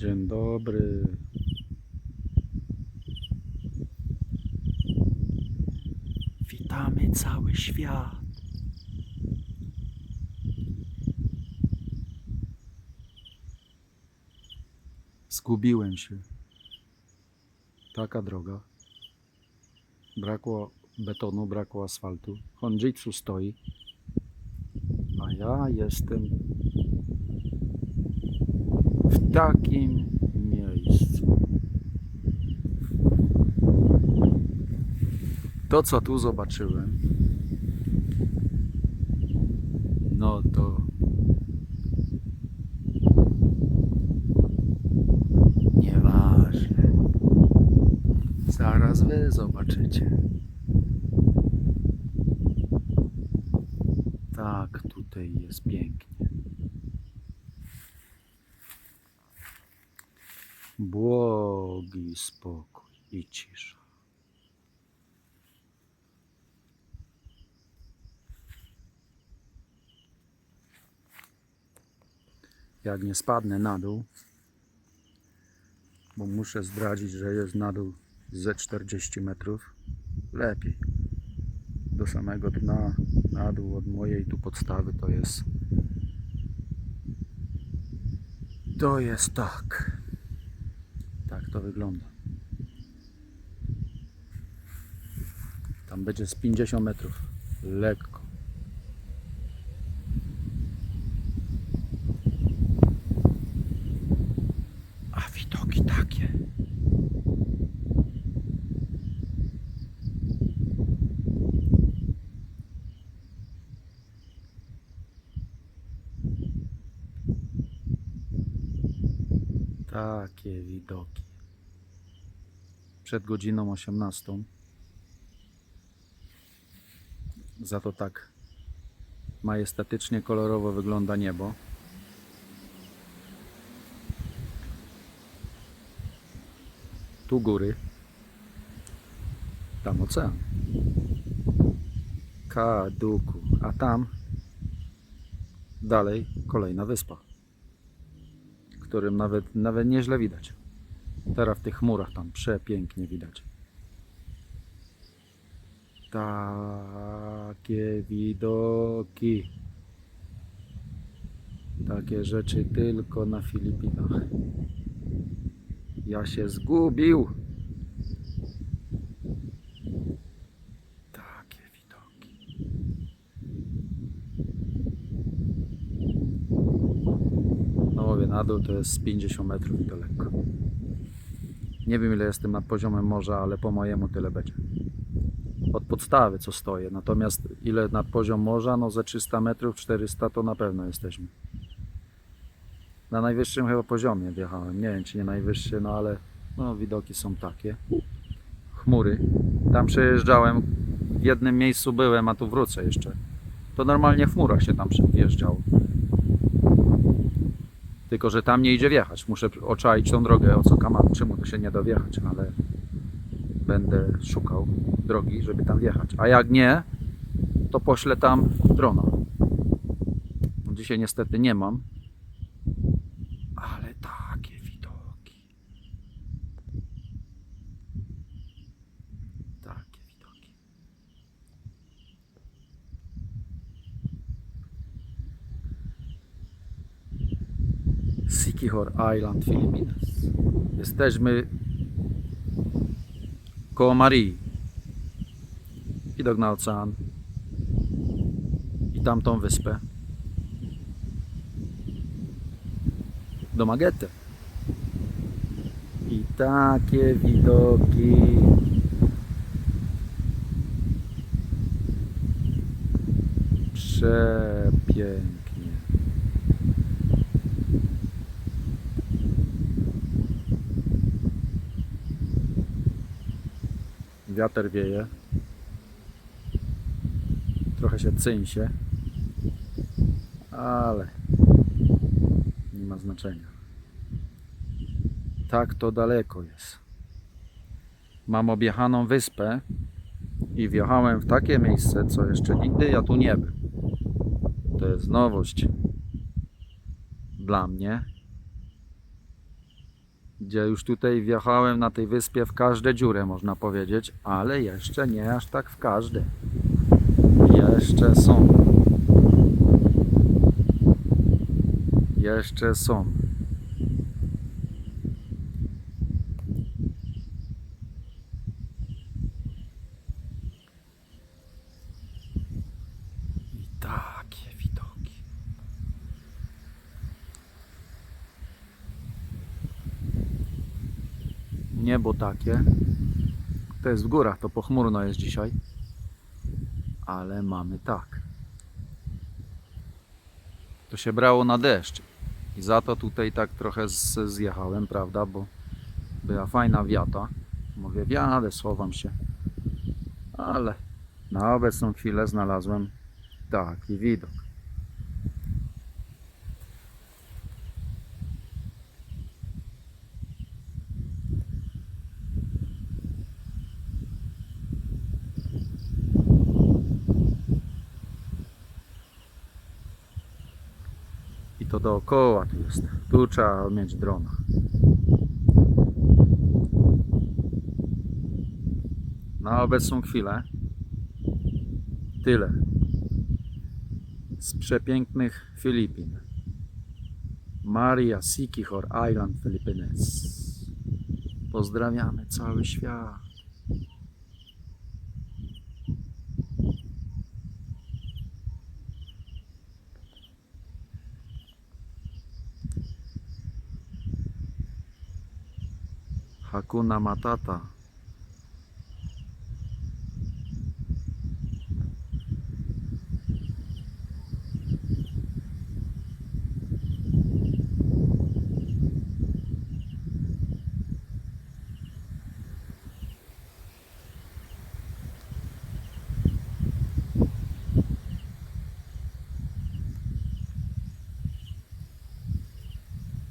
Dzień dobry. Witamy cały świat. Zgubiłem się. Taka droga. Brakło betonu, brakło asfaltu. Honjitsu stoi. A ja jestem takim miejscu. To, co tu zobaczyłem, no to nieważne. Zaraz wy zobaczycie. Tak, tutaj jest pięknie. Błogi spokój i cisza. Jak nie spadnę na dół, bo muszę zdradzić, że jest na dół ze 40 metrów, lepiej. Do samego dna, na dół od mojej tu podstawy to jest to jest tak. To wygląda. Tam będzie z 50 metrów. Lekko. A widoki takie. Takie widoki. Przed godziną 18. Za to tak majestatycznie kolorowo wygląda niebo. Tu góry. Tam ocean. Kaduku. A tam dalej kolejna wyspa którym nawet, nawet nieźle widać. Teraz w tych chmurach tam przepięknie widać. Takie widoki. Takie rzeczy tylko na Filipinach. Ja się zgubił. Takie widoki. No mówię, na dół to jest z 50 metrów i to lekko. Nie wiem ile jestem nad poziomem morza, ale po mojemu tyle będzie. Od podstawy co stoję. Natomiast ile nad poziom morza, no ze 300 metrów, 400 to na pewno jesteśmy. Na najwyższym chyba poziomie wjechałem. Nie wiem czy nie najwyższy, no ale no, widoki są takie. Chmury. Tam przejeżdżałem, w jednym miejscu byłem, a tu wrócę jeszcze. To normalnie w chmurach się tam wjeżdżało. Tylko, że tam nie idzie wjechać. Muszę oczaić tą drogę, o co kama, czemu tu się nie da wjechać, ale będę szukał drogi, żeby tam wjechać. A jak nie, to poślę tam drona. Dzisiaj niestety nie mam, ale takie widoki. Takie widoki. Sikihor Island, Philippines. Jesteśmy koło Marii. Widok na ocean i tamtą wyspę. Do Magety. I takie widoki. Przepięknie. Wiatr wieje. Trochę się cyńsie. Ale nie ma znaczenia. Tak to daleko jest. Mam objechaną wyspę i wjechałem w takie miejsce, co jeszcze nigdy ja tu nie był. To jest nowość dla mnie. Gdzie już tutaj wjechałem na tej wyspie w każde dziurę, można powiedzieć, ale jeszcze nie aż tak w każde. Jeszcze są. Jeszcze są. I takie widoki. Niebo takie. To jest w górach, to pochmurno jest dzisiaj. Ale mamy tak. To się brało na deszcz. I za to tutaj tak trochę zjechałem, prawda? Bo była fajna wiata. Mówię, wiadę, schowam się. Ale na obecną chwilę znalazłem taki widok. To dookoła tu jest. Tu trzeba mieć drona. Na obecną chwilę tyle z przepięknych Filipin. Maria Sikihor Island Philippines. Pozdrawiamy cały świat. Hakuna Matata.